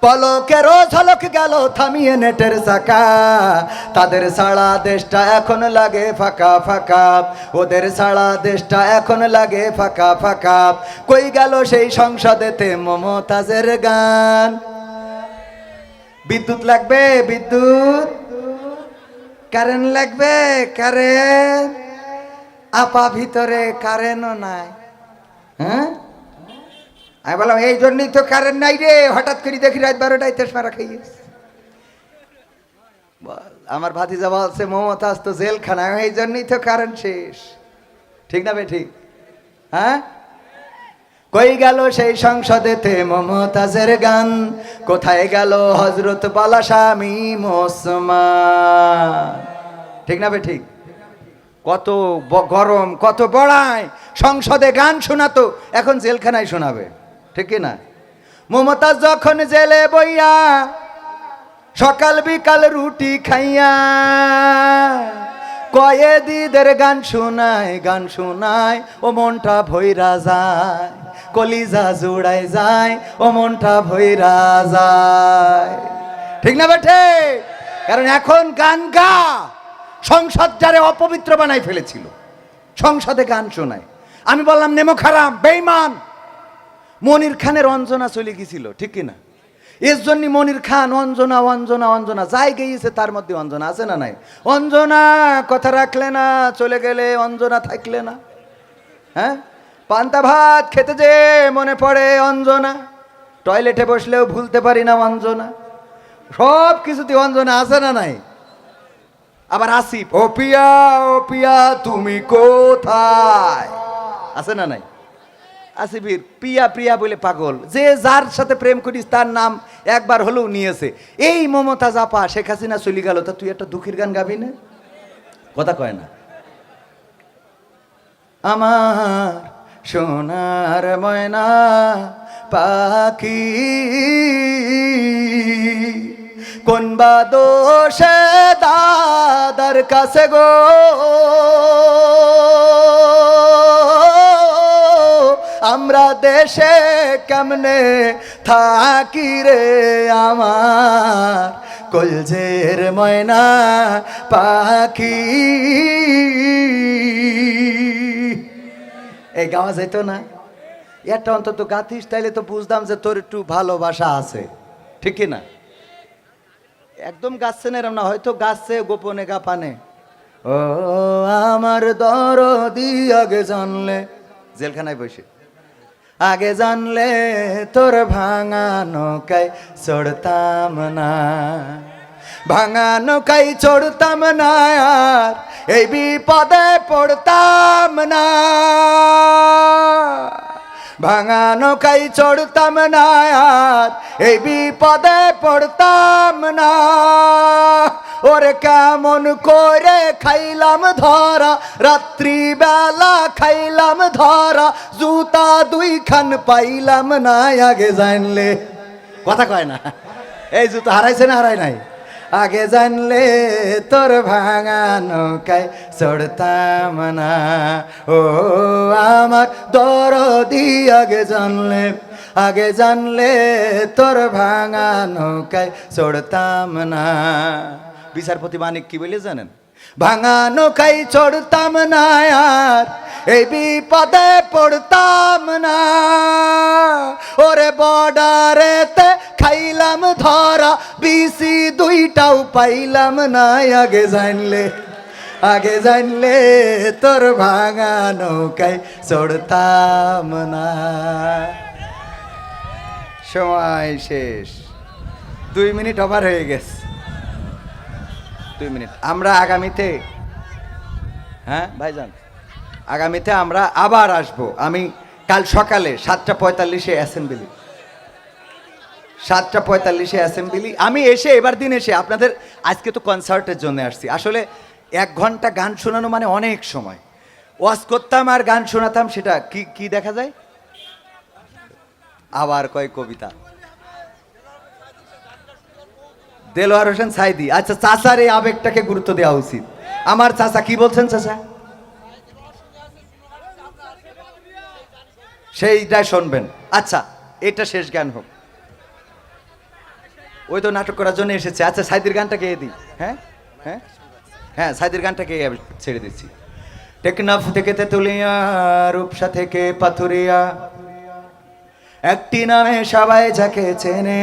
পলকের ঝলক গেল, থামিয়ে নেটের চাকা। তাদের সারা দেশটা এখন লাগে ফাঁকা ফাঁকা। ওদের সারা দেশটা এখন লাগে ফাঁকা ফাঁকা। কই গেল সেই সংসদেতে মমতাজের গান? বিদ্যুৎ লাগবে, বিদ্যুৎ। কারেন্ট লাগবে, কারেন্ট। আপা ভিতরে কারেন্টও নাই। হ্যাঁ? আমি বললাম এই জন্যই তো কারেন্ট নাই রে। হঠাৎ করে দেখি রাত বারোটায় তেসমারা খাইয়েছে বল, আমার ভাতিজা বলছে মমতাজ তো জেলখানায় এই জন্যই তো কারেন্ট শেষ। ঠিক না বে ঠিক হ্যাঁ? কই গেল সেই সংসদেতে মমতাজের গান? কোথায় গেল হজরত বালা স্বামী মোসমান? ঠিক না বে ঠিক কত গরম কত বড়ায়। সংসদে গান শোনাতো এখন জেলখানায় শোনাবে। ঠিক না? মমতাজ যখন জেলে বইয়া, সকাল বিকাল রুটি খাইয়া কয়েদিদের গান শোনায় গান শোনায়, ও মনটা ভৈরা যায়, কলিজা জোড়ায় যায়, ও মনটা ভৈরা যায়। ঠিক না বেঠে? কারণ এখন গান গা, সংসদ যারে অপবিত্র বানাই ফেলেছিল, সংসদে গান শোনায়। আমি বললাম, নেমো খারাপ বেইমান মনির খানের অঞ্জনা চলে গেছিল ঠিক কিনা? এর জন্য মনির খান অঞ্জনা অঞ্জনা অঞ্জনা, যাই গিয়েছে তার মধ্যে অঞ্জনা আছে না নাই? অঞ্জনা, কথা রাখলে না, চলে গেলে অঞ্জনা থাকলে না। হ্যাঁ? পান্তা ভাত খেতে যে মনে পড়ে অঞ্জনা। টয়লেটে বসলেও ভুলতে পারি না অঞ্জনা। সব কিছুতে অঞ্জনা আছে না নাই? আবার আসিফ, ও পিয়া ও পিয়া, তুমি কোথায়? আছে না নাই? আসিফির পিয়া প্রিয়া বলে পাগল। যে যার সাথে প্রেম করিস, তার নাম একবার হলেও নিয়েছে। এই মমতা জাপা শেখ হাসিনা চলে গেল, তা তুই একটা দুঃখের গান গাবি না? কথা কয় না। আমার সোনার ময়না পাখি, কোন বা দোষে দাদার কাছে গো? আমরা দেশে কেমনে থাকি রে আমার? কলজের ময়না পাখি। এই গাওয়া যাইতো না? এটা অন্তত গাতিস তাইলে তো বুঝতাম যে তোর একটু ভালোবাসা আছে। ঠিক কি না? একদম গাচ্ছে না এরম না, হয়তো গাচ্ছে গোপনে গাপানে। ও আমার দরদি আগে জানলে। জেলখানায় বসে। আগে জানলে তোর ভাঙা নৌকায় চড়তাম না। ভাঙা নৌকায় চড়তাম না আর এই বিপদে পড়তাম না। ভাঙা নৌকায় চড়তাম না এই বিপদে পড়তাম না। ওরে কেমন করে খাইলাম ধরা রাত্রি বেলা খাইলাম ধরা, জুতা দুই খান পাইলাম না, আগে জানলে। কথা কয় না। এই জুতো হারাইছে না হারাই নাই? আগে জানলে তোর ভাঙা নৌকায় চড়তাম না ও, আমার দরদি আগে জানলে আগে জানলে তোর ভাঙা নৌকায় চড়তাম না বিচারপতি মানিক কি বলে জানেন? ভাঙা নৌকায় চড়তাম না আর, এই বিপদে পড়তাম না। ওরে বর্ডারেতে খাইলাম ধরা, বিসি দুইটাও পাইলাম না। আগে জানলে আগে জানলে তোর ভাঙা নৌকায় চড়তাম না। সময় শেষ। দুই মিনিট ওভার হয়ে গেছে। দুই মিনিট। আমরা আগামীতে হ্যাঁ? ভাইজান। আগামীতে আমরা আবার আসব। আমি কাল সকালে সাতটা পঁয়তাল্লিশে অ্যাসেম্বলি। সাতটা পঁয়তাল্লিশে অ্যাসেম্বলি। আমি এসে এবার দিন এসে আপনাদের আজকে তো কনসার্টের জন্য আসছি। আসলে এক ঘণ্টা গান শোনানো মানে অনেক সময়। ওয়াজ করতাম আর গান শোনাতাম সেটা কি কি দেখা যায়? আবার কয় কবিতা? দেলোয়ার হোসেন সাইদি আচ্ছা চাচার এই আবেগটাকে গুরুত্ব দেওয়া উচিত। আমার চাচা কি বলছেন চাচা? সেইটাই শুনবেন। আচ্ছা এটা শেষ গান হোক। ওই তো নাটক করার জন্য এসেছে। আচ্ছা সাইদির গানটা গেয়ে দিই? হ্যাঁ? হ্যাঁ? হ্যাঁ সাইদির গানটা গেয়ে আমি ছেড়ে দিচ্ছি। টেকনাফ থেকে তেতুলিয়া, রূপসা থেকে পাথুরিয়া, একটি নামে সবাই যাকে চেনে।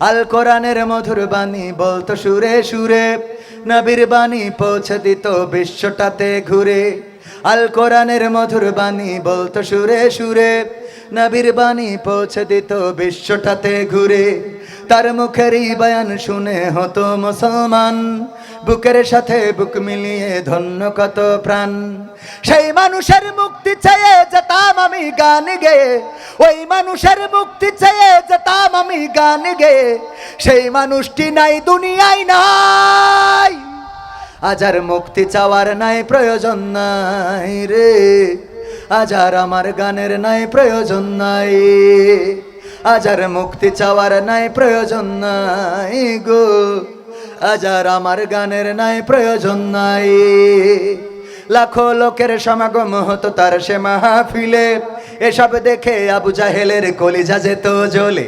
আল কোরআনের মধুর বাণী বলতো সুরে সুরে, নবীর বাণী পৌঁছে দিত বিশ্বটাতে ঘুরে। আল কোরআনের মধুর বাণী বলতো সুরে সুরে, নবীর বাণী পৌঁছে দিত বিশ্বটাতে ঘুরে। তার মুখেরই বয়ান শুনে হতো মুসলমান, বুকের সাথে বুক মিলিয়ে ধন্য কত প্রাণ। সেই মানুষের মুক্তি চেয়ে যেতাম আমি গান গেয়ে ওই মানুষের মুক্তি চেয়ে আমি গান গেয়ে সেই মানুষটি নাই, দুনিয়ায় নাই। আজ আর মুক্তি চাওয়ার নাই, প্রয়োজন নাই রে। আজ আর আমার গানের নাই, প্রয়োজন নাই। আজ আর মুক্তি চাওয়ার নাই, প্রয়োজন নাই গো। আজ আর আমার গানের নাই, প্রয়োজন নাই। লাখো লোকের সমাগম হতো তার সে মাহফিলে। এসব দেখে আবু জাহেলের কলিজা যেত জ্বলে।